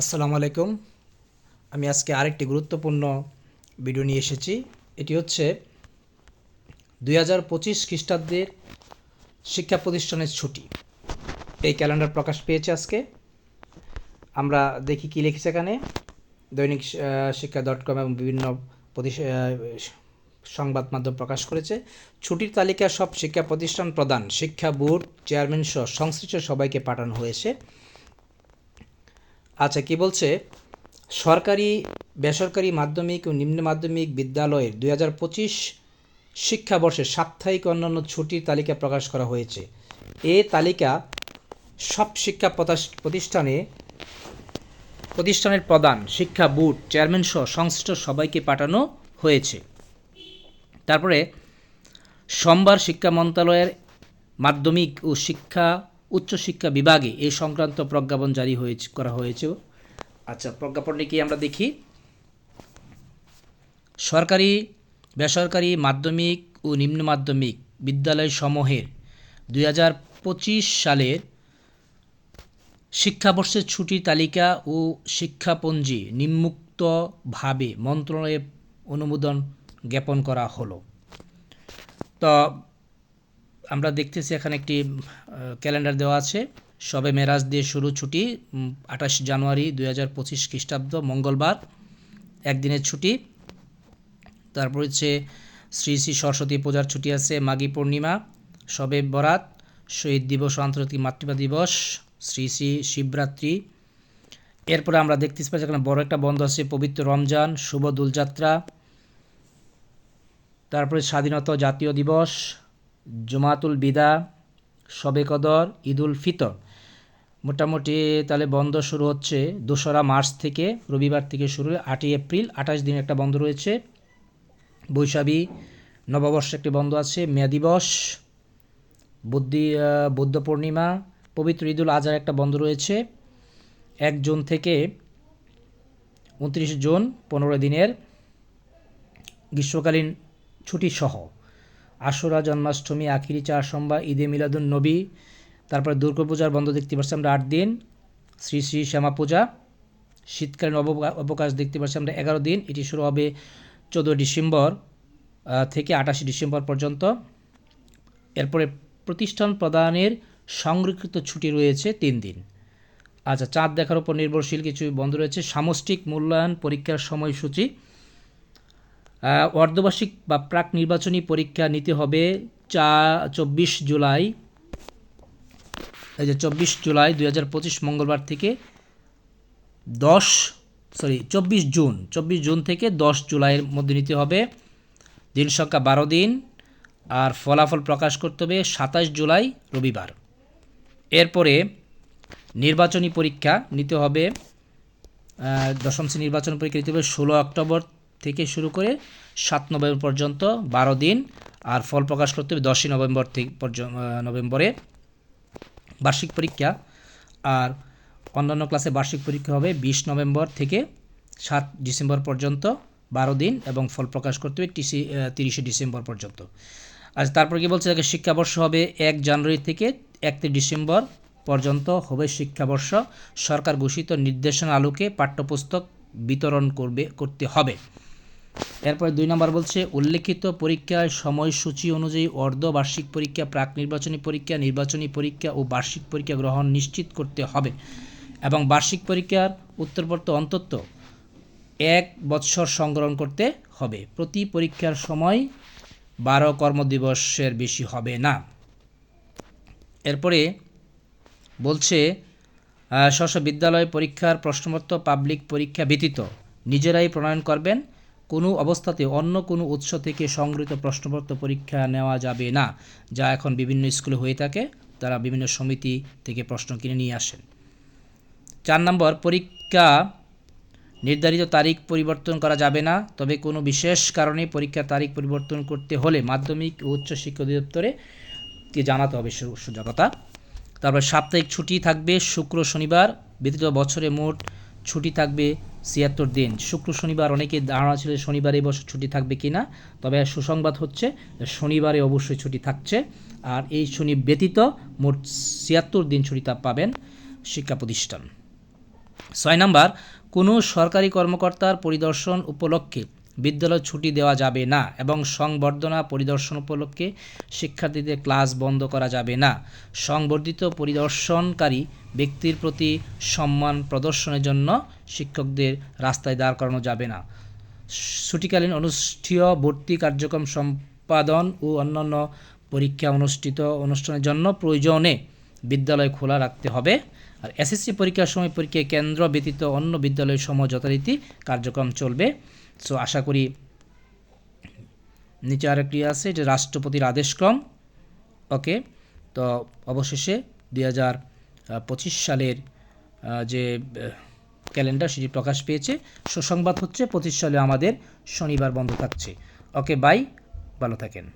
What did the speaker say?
আসসালামু আলাইকুম। আমি আজকে আরেকটি গুরুত্বপূর্ণ ভিডিও নিয়ে এসেছি। এটি হচ্ছে দুই হাজার পঁচিশ খ্রিস্টাব্দের শিক্ষা প্রতিষ্ঠানের ছুটি। এই ক্যালেন্ডার প্রকাশ পেয়েছে আজকে। আমরা দেখি কী লিখেছে এখানে। দৈনিক শিক্ষা ডট কম এবং বিভিন্ন সংবাদ মাধ্যম প্রকাশ করেছে। ছুটির তালিকা সব শিক্ষা প্রতিষ্ঠান প্রদান শিক্ষা বোর্ড, চেয়ারম্যান সহ সংশ্লিষ্ট সবাইকে পাঠানো হয়েছে। আচ্ছা কি বলছে? সরকারি, বেসরকারি মাধ্যমিক ও নিম্ন মাধ্যমিক বিদ্যালয়ের দুই হাজার পঁচিশ শিক্ষাবর্ষে সাপ্তাহিক অন্যান্য ছুটির তালিকা প্রকাশ করা হয়েছে। এ তালিকা সব শিক্ষা প্রতিষ্ঠানে, প্রতিষ্ঠানের প্রধান শিক্ষা বোর্ড, চেয়ারম্যান সহ সংশ্লিষ্ট সবাইকে পাঠানো হয়েছে। তারপরে সোমবার শিক্ষা মন্ত্রণালয়ের মাধ্যমিক ও শিক্ষা উচ্চশিক্ষা বিভাগে এই সংক্রান্ত প্রজ্ঞাপন জারি হয়েছে, করা হয়েছে আচ্ছা প্রজ্ঞাপনটি কি আমরা দেখি? সরকারি, বেসরকারি মাধ্যমিক ও নিম্ন মাধ্যমিক বিদ্যালয় সমূহের দুই হাজার পঁচিশ সালের শিক্ষাবর্ষের ছুটির তালিকা ও শিক্ষাপঞ্জি নিম্মুক্তভাবে মন্ত্রণালয়ে অনুমোদন জ্ঞাপন করা হলো। তো আমরা দেখতেছি এখানে একটি ক্যালেন্ডার দেওয়া আছে। সবে মেরাজ দিয়ে শুরু ছুটি আঠাশ জানুয়ারি দুই হাজার পঁচিশ খ্রিস্টাব্দ, মঙ্গলবার, একদিনের ছুটি। তারপর হচ্ছে শ্রী শ্রী সরস্বতী পূজার ছুটি আছে, মাঘী পূর্ণিমা, সবে বরাত, শহীদ দিবস আন্তর্জাতিক মাতৃভা দিবস, শ্রী শ্রী শিবরাত্রি। এরপরে আমরা দেখতেছি পাচ্ছি এখানে বড় একটা বন্ধ আছে, পবিত্র রমজান, শুভ দোলযাত্রা। তারপরে স্বাধীনতা জাতীয় দিবস জুমাতুল বিদা, শবে কদর, ঈদুল ফিতর। মোটামুটি তাহলে বন্ধ শুরু হচ্ছে দোসরা মার্চ থেকে, রবিবার থেকে শুরু আটই এপ্রিল, আঠাশ দিন একটা বন্ধ রয়েছে। বৈশাখী নববর্ষ একটি বন্ধ আছে মে দিবস, বুদ্ধি বুদ্ধ পূর্ণিমা, পবিত্র ঈদুল আজহার একটা বন্ধ রয়েছে। এক জুন থেকে উনত্রিশ জুন, পনেরো দিনের গ্রীষ্মকালীন ছুটি সহ। আশুরা জন্মাষ্টমী, আখিরি চার সোমবার, ঈদে মিলাদুন নবী। তারপরে দুর্গাপূজার বন্ধ দেখতে পাচ্ছি আমরা আট দিন। শ্রী শ্রী শ্যামা পূজা। শীতকালীন অবকা- অবকাশ দেখতে পাচ্ছি আমরা এগারো দিন। এটি শুরু হবে চোদ্দ ডিসেম্বর থেকে আটাশে ডিসেম্বর পর্যন্ত। এরপরে প্রতিষ্ঠান প্রদানের সংরক্ষিত ছুটি রয়েছে তিন দিন। আচ্ছা চাঁদ দেখার উপর নির্ভরশীল কিছু বন্ধ রয়েছে। সামষ্টিক মূল্যায়ন পরীক্ষার সময়সূচি। অর্ধবার্ষিক বা প্রাক নির্বাচনী পরীক্ষা নিতে হবে চা, চব্বিশ জুলাই। এই যে চব্বিশ জুলাই দুই হাজার পঁচিশ মঙ্গলবার থেকে দশ সরি চব্বিশ জুন চব্বিশ জুন থেকে দশ জুলাইয়ের মধ্যে নিতে হবে। দিন সংখ্যা বারো দিন, আর ফলাফল প্রকাশ করতে হবে সাতাশ জুলাই, রবিবার। এরপরে নির্বাচনী পরীক্ষা নিতে হবে দশম শ্রেণি নির্বাচন পরীক্ষা নিতে হবে ষোলো অক্টোবর থেকে শুরু করে সাত নভেম্বর পর্যন্ত বারো দিন আর ফল প্রকাশ করতে হবে দশই নভেম্বর থেকে নভেম্বরে বার্ষিক পরীক্ষা। আর অন্যান্য ক্লাসে বার্ষিক পরীক্ষা হবে বিশ নভেম্বর থেকে সাত ডিসেম্বর পর্যন্ত বারো দিন এবং ফল প্রকাশ করতে হবে টিসি তিরিশে ডিসেম্বর পর্যন্ত। আচ্ছা তারপর কি বলছে? যে শিক্ষাবর্ষ হবে এক জানুয়ারি থেকে একত্রিশ ডিসেম্বর পর্যন্ত হবে শিক্ষাবর্ষ। সরকার ঘোষিত নির্দেশনা আলোকে পাঠ্যপুস্তক বিতরণ করবে, করতে হবে। এরপরে দুই নম্বর বলছে উল্লেখিত পরীক্ষার সময়সূচি অনুযায়ী অর্ধবার্ষিক পরীক্ষা প্রাক নির্বাচনী পরীক্ষা নির্বাচনী পরীক্ষা ও বার্ষিক পরীক্ষা গ্রহণ নিশ্চিত করতে হবে। এবং বার্ষিক পরীক্ষার উত্তরপত্র অন্তত এক বৎসর সংগ্রহণ করতে হবে। প্রতি পরীক্ষার সময় বারো কর্মদিবসের বেশি হবে না। এরপরে বলছে আহ, স্ব স্ব বিদ্যালয় পরীক্ষার প্রশ্নপত্র পাবলিক পরীক্ষা ব্যতীত নিজেরাই প্রণয়ন করবেন কোনো অবস্থাতে অন্য কোনো উৎস থেকে সংগৃহীত প্রশ্নপত্র পরীক্ষা নেওয়া যাবে না, যা এখন বিভিন্ন স্কুলে হয়ে থাকে। তারা বিভিন্ন সমিতি থেকে প্রশ্ন কিনে নিয়ে আসেন। চার নম্বর, পরীক্ষা নির্ধারিত তারিখ পরিবর্তন করা যাবে না, তবে কোনো বিশেষ কারণে পরীক্ষার তারিখ পরিবর্তন করতে হলে মাধ্যমিক ও উচ্চ শিক্ষা অধিদপ্তরে কে জানাতে হবে সুযোগতা তারপর সাপ্তাহিক ছুটি থাকবে, শুক্র, শনিবার, ব্যতীত বছরে মোট ছুটি থাকবে ছিয়াত্তর দিন। শুক্র, শনিবার অনেকে ধারণা ছিল শনিবার এই বছর ছুটি থাকবে কি না তবে সুসংবাদ হচ্ছে শনিবারে অবশ্যই ছুটি থাকছে। আর এই শনি ব্যতীত মোট ছিয়াত্তর দিন ছুটি তা পাবেন শিক্ষা প্রতিষ্ঠান। ছয় নম্বর, কোনো সরকারি কর্মকর্তার পরিদর্শন উপলক্ষে বিদ্যালয় ছুটি দেওয়া যাবে না এবং সংবর্ধনা পরিদর্শন উপলক্ষে শিক্ষার্থীদের ক্লাস বন্ধ করা যাবে না। সংবর্ধিত পরিদর্শনকারী ব্যক্তির প্রতি সম্মান প্রদর্শনের জন্য শিক্ষকদের রাস্তায় দাঁড় করানো যাবে না। ছুটিকালীন অনুষ্ঠেয় ভর্তি কার্যক্রম সম্পাদন ও অন্যান্য পরীক্ষা অনুষ্ঠিত অনুষ্ঠানের জন্য প্রয়োজনে বিদ্যালয় খোলা রাখতে হবে। আর এসএসসি পরীক্ষার সময় পরীক্ষা কেন্দ্র ব্যতীত অন্য বিদ্যালয়ের সময় যথারীতি কার্যক্রম চলবে। সো আশা করি নিচে আরেকটি আছে যে রাষ্ট্রপতির আদেশক্রম। ওকে তো অবশেষে দুই হাজার পঁচিশ সালের যে ক্যালেন্ডার সেটি প্রকাশ পেয়েছে। সুসংবাদ হচ্ছে পঁচিশ সালে আমাদের শনিবার বন্ধ থাকছে। ওকে বাই ভালো থাকেন।